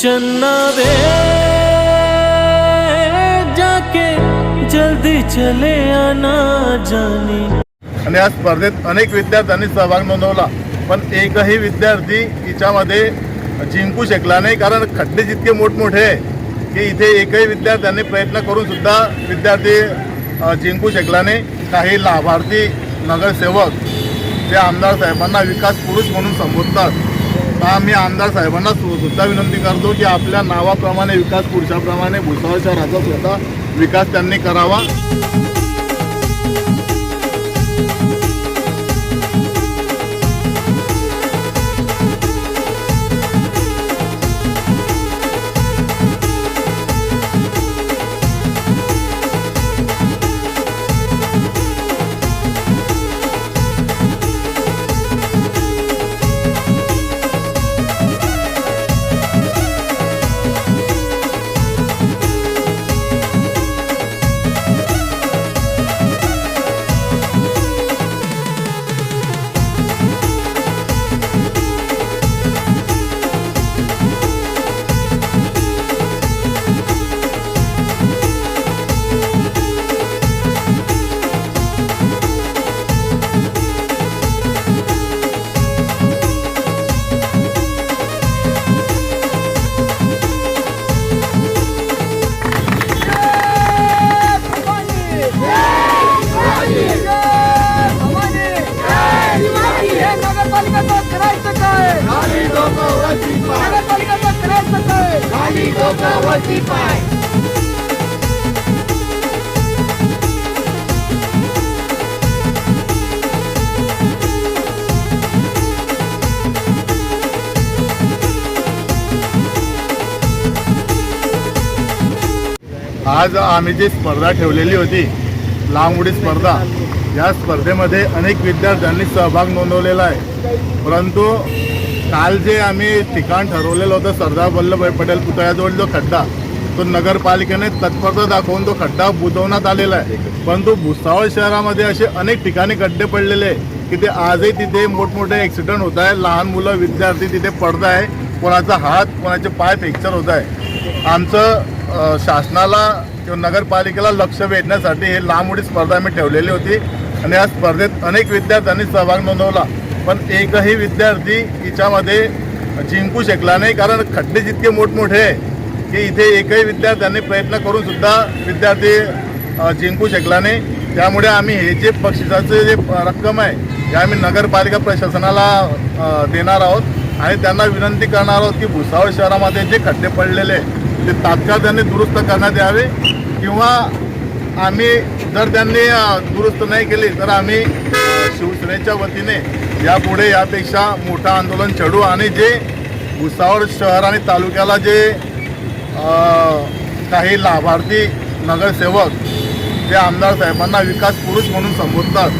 चन्ना वे जाके जल्दी चले आना जाने। आणि या स्पर्धेत अनेक विद्यार्थ्यांनी सहभाग नोंदवला पण एकही विद्यार्थी हिच्यामध्ये जिंकू शकला नाही कारण खड्डे जितके मोठमोठे आहे की इथे एकही विद्यार्थ्यांनी प्रयत्न करून सुद्धा विद्यार्थी जिंकू शकला नाही. काही लाभार्थी नगरसेवक जे आमदार साहेबांना विकास पुरुष म्हणून संबोधतात. हा मी आमदार साहेबांना सुद्धा विनंती करतो की आपल्या नावाप्रमाणे विकास पुरुषाप्रमाणे भुसावळ शहराचा सुद्धा विकास त्यांनी करावा. आज आम्ही जी स्पर्धा ठेवलेली होती लांब उडी स्पर्धा या स्पर्धेमध्ये अनेक विद्यार्थ्यांनी सहभाग नोंदवलेला आहे. परंतु काल जे आम्ही ठिकाण ठरवलेलं होतं सरदार वल्लभभाई पटेल पुतळ्याजवळ जो खड्डा तो नगरपालिकेने तत्परता दाखवून तो खड्डा बुजवण्यात आलेला आहे. परंतु भुसावळ शहरामध्ये असे अनेक ठिकाणी खड्डे पडलेले आहे की ते आजही तिथे मोठमोठे ॲक्सिडेंट होत आहे. लहान मुलं विद्यार्थी तिथे पडत आहे. कोणाचा हात कोणाचे पाय फ्रॅक्चर होत आहे. आमचं शासनाला किंवा नगरपालिकेला लक्ष वेधण्यासाठी हे लांब उडी स्पर्धा आम्ही ठेवलेली होती. आणि या स्पर्धेत अनेक विद्यार्थ्यांनी सहभाग नोंदवला. पण एकही विद्यार्थी हिच्यामध्ये जिंकू शकला नाही कारण खड्डे जितके मोठमोठे आहे की इथे एकही विद्यार्थ्यांनी प्रयत्न करून सुद्धा विद्यार्थी जिंकू शकला नाही. त्यामुळे आम्ही हे जे बक्षिसाचे जे रक्कम आहे ते आम्ही नगरपालिका प्रशासनाला देणार आहोत. आणि त्यांना विनंती करणार आहोत की भुसावळ शहरामध्ये जे खड्डे पडलेले आहे, ते तात्काळ त्यांनी दुरुस्त करण्यात यावे. किंवा आम्ही जर त्यांनी दुरुस्त नाही केली तर आम्ही शिवसेनेच्या वतीने यापुढे यापेक्षा मोठं आंदोलन चढू आणि जे भुसावळ शहर आणि तालुक्याला जे काही लाभार्थी नगरसेवक जे आमदार साहेबांना विकास पुरुष म्हणून संबोधतात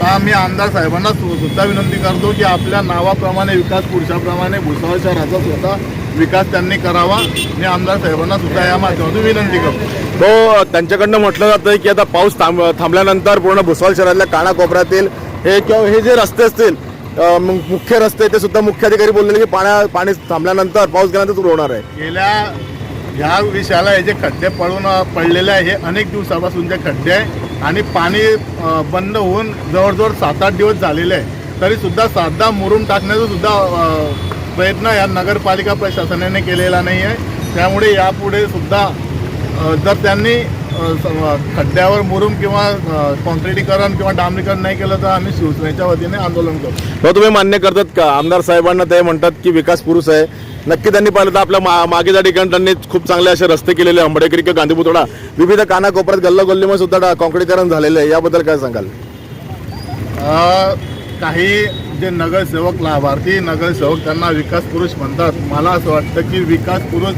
तर आम्ही आमदार साहेबांना सुद्धा विनंती करतो की आपल्या नावाप्रमाणे विकास पुरुषाप्रमाणे भुसावळ शहराचा सुद्धा विकास त्यांनी करावा. मी आमदार साहेबांना सुद्धा या माध्यमातून विनंती करतो. तो त्यांच्याकडनं म्हटलं जातं की आता पाऊस थांब थांबल्यानंतर पूर्ण भुसावळ शहरातल्या कानाकोपऱ्यातील हे किंवा हे जे रस्ते असतील मुख्य रस्ते ते सुद्धा मुख्याधिकारी बोललेले की पाण्या पाणी थांबल्यानंतर पाऊस गेल्यानंतर सुरू होणार आहे. गेल्या ह्या विषयाला हे जे खड्डे पडून पडलेले आहे हे अनेक दिवसापासून जे खड्डे आहे आणि पाणी बंद होऊन जवळजवळ सात आठ दिवस झालेले आहे. तरी सुद्धा साधा मुरून टाकण्याचा सुद्धा प्रयत्न या नगरपालिका प्रशासनाने केलेला नाही आहे. त्यामुळे यापुढे सुद्धा जर त्यांनी खड्ड्यावर मुरुम किंवा कॉन्क्रिटीकरण किंवा डांबरीकरण नाही केलं तर आम्ही शिवसेनेच्या वतीने आंदोलन करू. मग तुम्ही मान्य करतात का? आमदार साहेबांना ते म्हणतात की विकास पुरुष आहे. नक्की त्यांनी पाहिलं तर आपल्या मा- मागे त्या ठिकाणी त्यांनी खूप चांगले असे रस्ते केलेले आंबेडकरी किंवा गांधी पुतळा विविध कानाकोपऱ्यात गल्लोगल्लीमध्ये सुद्धा कॉन्क्रिटीकरण झालेलं आहे. याबद्दल काय सांगाल? काही जे नगरसेवक लाभार्थी नगरसेवक त्यांना विकास पुरुष म्हणतात. मला असं वाटतं की विकास पुरुष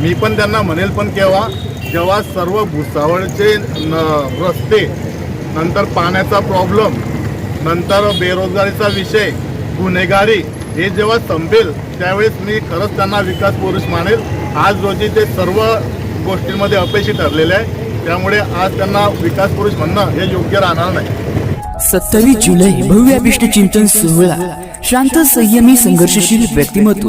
मी पण त्यांना म्हणेल पण केव्हा जेव्हा सर्व भुसावळचे न रस्ते नंतर पाण्याचा प्रॉब्लेम नंतर बेरोजगारीचा विषय गुन्हेगारी हे जेव्हा संपेल त्यावेळेस मी खरंच त्यांना विकास पुरुष मानेल. आज रोजी ते सर्व गोष्टींमध्ये अपयशी ठरलेले आहे. त्यामुळे आज त्यांना विकास पुरुष म्हणणं हे योग्य राहणार नाही. सत्तावीस जुलै भव्य अभिष्ट चिंतन सोहळा. शांत संयमी संघर्षशील व्यक्तिमत्व.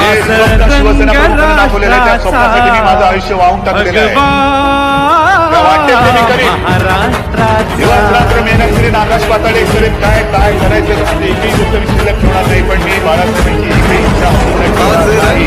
शिवसेना स्वप्नासाठी मी माझं आयुष्य वाहून टाकलेलं आहे. मेहनत करीन आकाश पाताळे करीन काय काय करायचं? एकही गोष्ट मी शिल्लक ठेवणार नाही पण मी बाळासाहेबांची एकही इच्छा पूर्ण करणार नाही.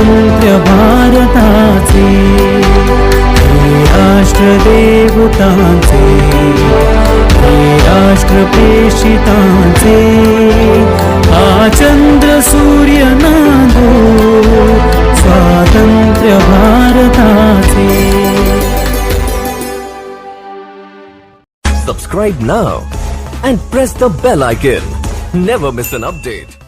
स्वातंत्र्य भारताचे हे राष्ट्रदेवतांचे हे राष्ट्रप्रेषितांचे हा चंद्र सूर्य नांदो स्वातंत्र्य भारताचे Subscribe now and press the bell icon. Never miss an update.